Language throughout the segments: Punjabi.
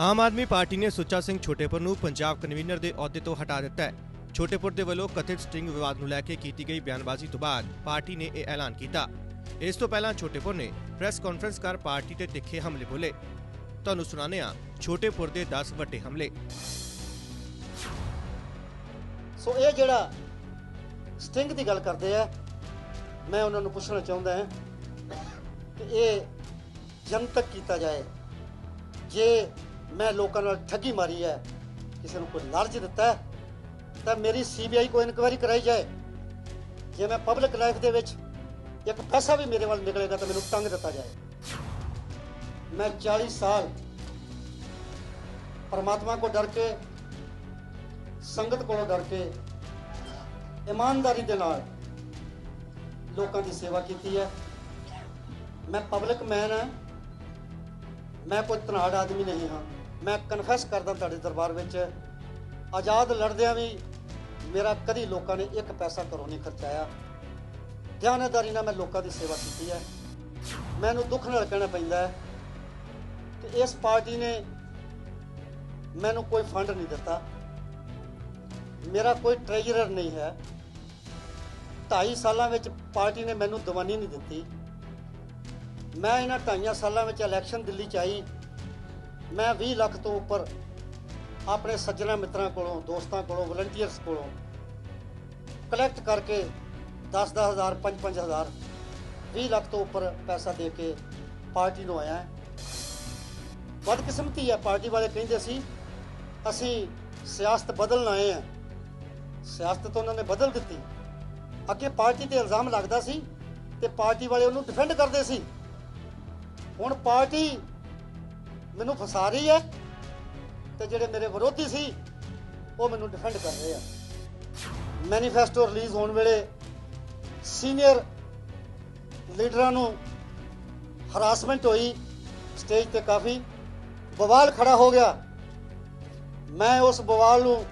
ਆਮ ਆਦਮੀ ਪਾਰਟੀ ਨੇ ਸੁੱਚਾ ਸਿੰਘ ਛੋਟੇਪੁਰ ਨੂੰ ਪੰਜਾਬ ਕਨਵੀਨਰ ਦੇ ਅਹੁਦੇ ਤੋਂ ਹਟਾ ਦਿੱਤਾ ਹੈ। ਛੋਟੇਪੁਰ ਦੇ ਵੱਲੋਂ ਕਥਿਤ ਸਟ੍ਰਿੰਗ ਵਿਵਾਦ ਨੂੰ ਲੈ ਕੇ ਕੀਤੀ ਗਈ ਬਿਆਨਬਾਜ਼ੀ ਤੋਂ ਬਾਅਦ ਪਾਰਟੀ ਨੇ ਇਹ ਐਲਾਨ ਕੀਤਾ। ਇਸ ਤੋਂ ਪਹਿਲਾਂ ਛੋਟੇਪੁਰ ਨੇ ਪ੍ਰੈਸ ਕਾਨਫਰੰਸ ਕਰ ਪਾਰਟੀ ਤੇ ਤਿੱਖੇ ਹਮਲੇ ਬੋਲੇ। ਤੁਹਾਨੂੰ ਸੁਣਾਉਂਦੇ ਹਾਂ, ਛੋਟੇਪੁਰ ਦੇ 10 ਵੱਡੇ ਹਮਲੇ। ਸੋ ਇਹ ਜਿਹੜਾ ਸਟਿੰਗ ਦੀ ਗੱਲ ਕਰਦੇ ਆ, ਮੈਂ ਉਹਨਾਂ ਨੂੰ ਪੁੱਛਣਾ ਚਾਹੁੰਦਾ ਹਾਂ ਕਿ ਇਹ ਜਨਤਕ ਕੀਤਾ ਜਾਏ। ਜੇ ਮੈਂ ਲੋਕਾਂ ਨਾਲ ਠੱਗੀ ਮਾਰੀ ਹੈ। ਕਿਸੇ ਨੂੰ ਕੋਈ ਲਾਲਚ ਦਿੱਤਾ ਹੈ, ਤਾਂ ਮੇਰੀ ਸੀਬੀਆਈ ਕੋਈ ਇਨਕੁਆਇਰੀ ਕਰਾਈ ਜਾਏ। ਜੇ ਮੈਂ ਪਬਲਿਕ ਲਾਈਫ ਦੇ ਵਿੱਚ ਇੱਕ ਪੈਸਾ ਵੀ ਮੇਰੇ ਵੱਲ ਨਿਕਲੇਗਾ ਤਾਂ ਮੈਨੂੰ ਤੰਗ ਦਿੱਤਾ ਜਾਏ। ਮੈਂ 40 ਸਾਲ ਪਰਮਾਤਮਾ ਕੋ ਡਰ ਕੇ ਸੰਗਤ ਕੋਲੋਂ ਡਰ ਕੇ ਇਮਾਨਦਾਰੀ ਦੇ ਨਾਲ ਲੋਕਾਂ ਦੀ ਸੇਵਾ ਕੀਤੀ ਹੈ। ਮੈਂ ਪਬਲਿਕ ਮੈਨ ਹਾਂ। ਮੈਂ ਕੋਈ ਧਨਾੜ ਆਦਮੀ ਨਹੀਂ ਹਾਂ। ਮੈਂ ਕਨਫੈਸ ਕਰਦਾ ਤੁਹਾਡੇ ਦਰਬਾਰ ਵਿੱਚ, ਆਜ਼ਾਦ ਲੜਦਿਆਂ ਵੀ ਮੇਰਾ ਕਦੀ ਲੋਕਾਂ ਨੇ ਇੱਕ ਪੈਸਾ ਘਰੋਂ ਨਹੀਂ ਖਰਚਾਇਆ। ਧਿਆਨਦਾਰੀ ਨਾਲ ਮੈਂ ਲੋਕਾਂ ਦੀ ਸੇਵਾ ਕੀਤੀ ਹੈ। ਮੈਨੂੰ ਦੁੱਖ ਨਾਲ ਕਹਿਣਾ ਪੈਂਦਾ ਹੈ ਕਿ ਇਸ ਪਾਰਟੀ ਨੇ ਮੈਨੂੰ ਕੋਈ ਫੰਡ ਨਹੀਂ ਦਿੱਤਾ। ਮੇਰਾ ਕੋਈ ਟ੍ਰੈਜਰਰ ਨਹੀਂ ਹੈ। 2.5 ਸਾਲਾਂ ਵਿੱਚ ਪਾਰਟੀ ਨੇ ਮੈਨੂੰ ਦਵਾਨੀ ਨਹੀਂ ਦਿੱਤੀ। ਮੈਂ ਇਹਨਾਂ 2.5 ਸਾਲਾਂ ਵਿੱਚ ਇਲੈਕਸ਼ਨ ਦਿੱਲੀ ਚ ਆਈ। ਮੈਂ 20 ਲੱਖ ਤੋਂ ਉੱਪਰ ਆਪਣੇ ਸੱਜਣਾ ਮਿੱਤਰਾਂ ਕੋਲੋਂ, ਦੋਸਤਾਂ ਕੋਲੋਂ ਵਲੰਟੀਅਰਸ ਕੋਲੋਂ ਕਲੈਕਟ ਕਰਕੇ 10-10 ਹਜ਼ਾਰ 5-5 ਹਜ਼ਾਰ 20 ਲੱਖ ਤੋਂ ਉੱਪਰ ਪੈਸਾ ਦੇ ਕੇ ਪਾਰਟੀ ਨੂੰ ਆਇਆ। ਬਦਕਿਸਮਤੀ ਹੈ ਪਾਰਟੀ ਵਾਲੇ ਕਹਿੰਦੇ ਸੀ, ਅਸੀਂ ਸਿਆਸਤ ਬਦਲਣ ਆਏ ਆ। ਸਿਆਸਤ ਤਾਂ ਉਹਨਾਂ ਨੇ ਬਦਲ ਦਿੱਤੀ। ਅੱਗੇ ਪਾਰਟੀ ਤੇ ਇਲਜ਼ਾਮ ਲੱਗਦਾ ਸੀ ਤੇ ਪਾਰਟੀ ਵਾਲੇ ਉਹਨੂੰ ਡਿਫੈਂਡ ਕਰਦੇ ਸੀ। ਹੁਣ ਪਾਰਟੀ ਮੈਨੂੰ ਫਸਾ ਰਹੀ ਹੈ ਤੇ ਜਿਹੜੇ ਮੇਰੇ ਵਿਰੋਧੀ ਸੀ, ਉਹ ਮੈਨੂੰ ਡਿਫੈਂਡ ਕਰ ਰਹੇ ਆ। ਮੈਨੀਫੈਸਟੋ ਰਿਲੀਜ਼ ਹੋਣ ਵੇਲੇ ਸੀਨੀਅਰ ਲੀਡਰਾਂ ਨੂੰ ਹਰਾਸਮੈਂਟ ਹੋਈ ਸਟੇਜ ਤੇ ਕਾਫੀ ਬਵਾਲ ਖੜਾ ਹੋ ਗਿਆ। ਮੈਂ ਉਸ ਬਵਾਲ ਨੂੰ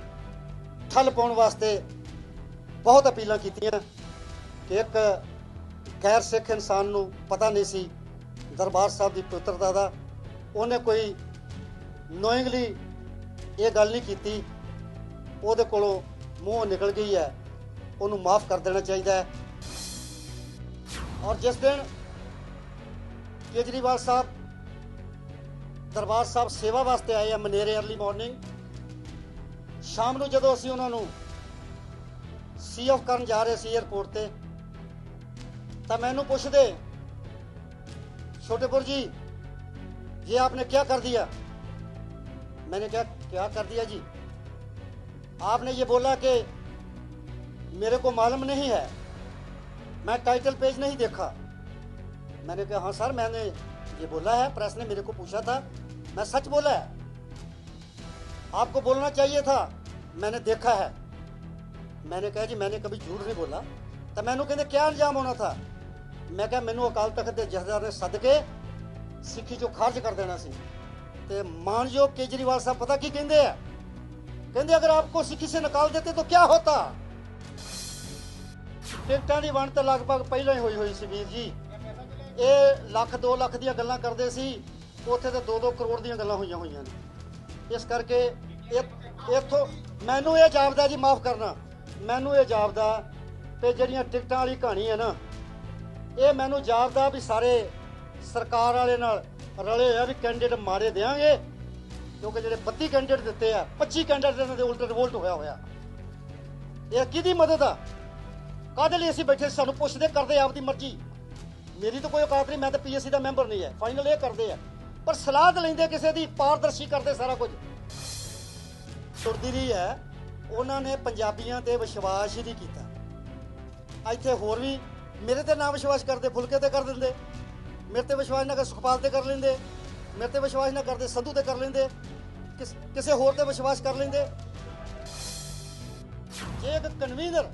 ਠੱਲ ਪਾਉਣ ਵਾਸਤੇ ਬਹੁਤ ਅਪੀਲਾਂ ਕੀਤੀਆਂ ਕਿ ਇੱਕ ਗੈਰ ਸਿੱਖ ਇਨਸਾਨ ਨੂੰ ਪਤਾ ਨਹੀਂ ਸੀ ਦਰਬਾਰ ਸਾਹਿਬ ਦੀ ਪਵਿੱਤਰਤਾ ਦਾ ਉਹਨੇ ਕੋਈ ਨੋਇੰਗਲੀ ਇਹ ਗੱਲ ਨਹੀਂ ਕੀਤੀ। ਉਹਦੇ ਕੋਲੋਂ ਮੂੰਹ ਨਿਕਲ ਗਈ ਹੈ। ਉਹਨੂੰ ਮਾਫ ਕਰ ਦੇਣਾ ਚਾਹੀਦਾ ਹੈ। ਔਰ ਜਿਸ ਦਿਨ ਕੇਜਰੀਵਾਲ ਸਾਹਿਬ ਦਰਬਾਰ ਸਾਹਿਬ ਸੇਵਾ ਵਾਸਤੇ ਆਏ ਆ ਮਨੇਰੇ अर्ਲੀ ਮਾਰਨਿੰਗ ਸ਼ਾਮ ਨੂੰ ਜਦੋਂ ਅਸੀਂ ਉਹਨਾਂ ਨੂੰ ਸੀ ਆਫ ਕਰਨ ਜਾ ਰਹੇ ਸੀ 에어ਪੋਰਟ ਤੇ ਤਾਂ ਮੈਨੂੰ ਪੁੱਛਦੇ, ਛੋਟੇਪੁਰ ਜੀ ये आपने क्या कर दिया? मैंने क्या क्या कर दिया जी? आपने ये बोला कि मेरे को मालूम नहीं है। मैं टाइटल पेज नहीं देखा। मैंने कहा हाँ सर, मैंने ये बोला है प्रेस ने मेरे को पूछा था। मैं सच बोला है? आपको बोलना चाहिए था, मैंने देखा है। मैंने कहा, जी, मैंने कभी झूठ नहीं बोला। तो मैंने कहते क्या अंजाम होना था? मैं क्या मैंने अकाल तख्त के जहदार ने सद के ਸਿੱਖੀ ਚੋਂ ਖਾਰਜ ਕਰ ਦੇਣਾ ਸੀ। ਤੇ ਮਾਨਯੋਗ ਕੇਜਰੀਵਾਲ ਸਾਹਿਬ ਪਤਾ ਕੀ ਕਹਿੰਦੇ ਆ? ਕਹਿੰਦੇ ਅਗਰ ਆਪਕੋ ਸਿੱਖੀ ਸੇ ਨਿਕਾਲ ਦੇਤੇ ਤਾਂ ਕੀ ਹੋਤਾ? ਟਿਕਟਾਂ ਦੀ ਵੰਡ ਤਾਂ ਲਗਭਗ ਪਹਿਲਾਂ ਹੀ ਹੋਈ ਹੋਈ ਸੀ ਵੀਰ ਜੀ। ਇਹ ਲੱਖ 2 ਲੱਖ ਦੀਆਂ ਗੱਲਾਂ ਕਰਦੇ ਸੀ। ਉੱਥੇ ਤਾਂ 2-2 ਕਰੋੜ ਦੀਆਂ ਗੱਲਾਂ ਹੋਈਆਂ ਹੋਈਆਂ ਨੇ। ਇਸ ਕਰਕੇ ਇਹ ਇੱਥੋਂ ਮੈਨੂੰ ਇਹ ਜਾਪਦਾ ਜੀ, ਮਾਫ ਕਰਨਾ। ਮੈਨੂੰ ਇਹ ਜਾਪਦਾ ਤੇ ਜਿਹੜੀਆਂ ਟਿਕਟਾਂ ਵਾਲੀ ਕਹਾਣੀ ਹੈ ਨਾ, ਇਹ ਮੈਨੂੰ ਜਾਪਦਾ ਵੀ ਸਾਰੇ ਸਰਕਾਰ ਵਾਲੇ ਨਾਲ ਰਲੇ ਹੋਏ ਆ ਵੀ ਕੈਂਡੀਡੇਟ ਮਾਰੇ ਦੇਾਂਗੇ ਕਿਉਂਕਿ ਜਿਹੜੇ 32 ਕੈਂਡੀਡੇਟ ਦਿੱਤੇ ਆ 25 ਕੈਂਡੀਡੇਟਾਂ ਦੇ ਉਲਟ ਰਿਵੋਲਟ ਹੋਇਆ ਹੋਇਆ। ਇਹ ਕਿਹਦੀ ਮਦਦ ਆ? ਕਾਹਦੇ ਲਈ ਅਸੀਂ ਬੈਠੇ ਸਾਨੂੰ ਪੁੱਛਦੇ ਕਰਦੇ ਆਪਦੀ ਮਰਜ਼ੀ। ਮੇਰੀ ਤਾਂ ਕੋਈ ਔਕਾਤ ਨਹੀਂ, ਮੈਂ ਤਾਂ ਪੀਐਸਸੀ ਦਾ ਮੈਂਬਰ ਨਹੀਂ ਹੈ। ਫਾਈਨਲ ਇਹ ਕਰਦੇ ਆ। ਪਰ ਸਲਾਹ ਤਾਂ ਲੈਂਦੇ ਕਿਸੇ ਦੀ, ਪਾਰਦਰਸ਼ੀ ਕਰਦੇ ਸਾਰਾ ਕੁਝ। ਤੁਰਦੀ ਰਹੀ ਹੈ, ਉਹਨਾਂ ਨੇ ਪੰਜਾਬੀਆਂ ਤੇ ਵਿਸ਼ਵਾਸ ਹੀ ਨਹੀਂ ਕੀਤਾ। ਇੱਥੇ ਹੋਰ ਵੀ ਮੇਰੇ ਤੇ ਨਾ ਵਿਸ਼ਵਾਸ ਕਰਦੇ, ਫੁਲਕੇ ਤੇ ਕਰ ਦਿੰਦੇ। ਮੇਰੇ ਤੇ ਵਿਸ਼ਵਾਸ ਨਾ ਕਰ ਸੁਖਪਾਲ ਤੇ ਕਰ ਲੈਂਦੇ। ਮੇਰੇ ਤੇ ਵਿਸ਼ਵਾਸ ਨਾ ਕਰਦੇ, ਸੰਧੂ ਤੇ ਕਰ ਲੈਂਦੇ। ਕਿਸ- ਕਿਸੇ ਹੋਰ ਤੇ ਵਿਸ਼ਵਾਸ ਕਰ ਲੈਂਦੇ। ਜੇ ਇੱਕ ਕਨਵੀਨਰ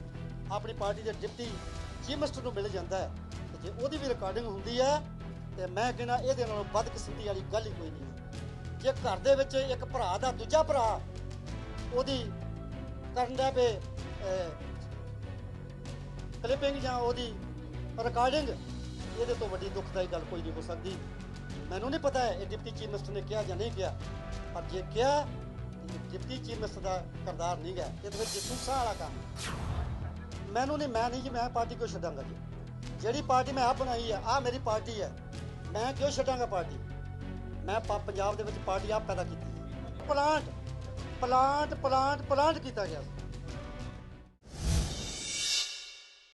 ਆਪਣੀ ਪਾਰਟੀ ਦੇ ਡਿਪਟੀ ਚੀਫ ਮਿਨਿਸਟਰ ਨੂੰ ਮਿਲ ਜਾਂਦਾ ਹੈ, ਤੇ ਜੇ ਉਹਦੀ ਵੀ ਰਿਕਾਰਡਿੰਗ ਹੁੰਦੀ ਹੈ, ਤੇ ਮੈਂ ਕਹਿੰਦਾ ਇਹਦੇ ਨਾਲੋਂ ਵੱਧ ਬਦਕਿਸਮਤੀ ਵਾਲੀ ਗੱਲ ਹੀ ਕੋਈ ਨਹੀਂ ਹੈ। ਜੇ ਘਰ ਦੇ ਵਿੱਚ ਇੱਕ ਭਰਾ ਦਾ ਦੂਜਾ ਭਰਾ ਉਹਦੀ ਕਰਨ ਦਾ ਪੇ ਕਲਿੱਪਿੰਗ ਜਾਂ ਉਹਦੀ ਰਿਕਾਰਡਿੰਗ ਇਹਦੇ ਤੋਂ ਵੱਡੀ ਦੁਖਦਾਈ ਗੱਲ ਕੋਈ ਨਹੀਂ ਹੋ ਸਕਦੀ। ਮੈਨੂੰ ਨਹੀਂ ਪਤਾ ਹੈ ਇਹ ਡਿਪਟੀ ਚੀਫ ਮਿਨਿਸਟਰ ਨੇ ਕਿਹਾ ਜਾਂ ਨਹੀਂ ਕਿਹਾ, ਪਰ ਜੇ ਕਿਹਾ, ਤੇ ਡਿਪਟੀ ਚੀਫ ਮਿਨਿਸਟਰ ਦਾ ਕਰਦਾਰ ਨਹੀਂ ਗਾ ਇਹ ਤਾਂ ਫਿਰ ਜਿੱਥੂ ਵਾਲਾ ਕੰਮ ਮੈਨੂੰ ਨਹੀਂ, ਮੈਂ ਨਹੀਂ ਜੀ, ਮੈਂ ਪਾਰਟੀ ਕਿਉਂ ਛੱਡਾਂਗਾ ਜੀ? ਜਿਹੜੀ ਪਾਰਟੀ ਮੈਂ ਆਪ ਬਣਾਈ ਹੈ ਆ ਮੇਰੀ ਪਾਰਟੀ ਹੈ। ਮੈਂ ਕਿਉਂ ਛੱਡਾਂਗਾ ਪਾਰਟੀ? ਮੈਂ ਪੰਜਾਬ ਦੇ ਵਿੱਚ ਪਾਰਟੀ ਆਪ ਪੈਦਾ ਕੀਤੀ ਪਲਾਂਟ ਪਲਾਂਟ ਪਲਾਂਟ ਪਲਾਂਟ ਕੀਤਾ ਗਿਆ ਸੀ।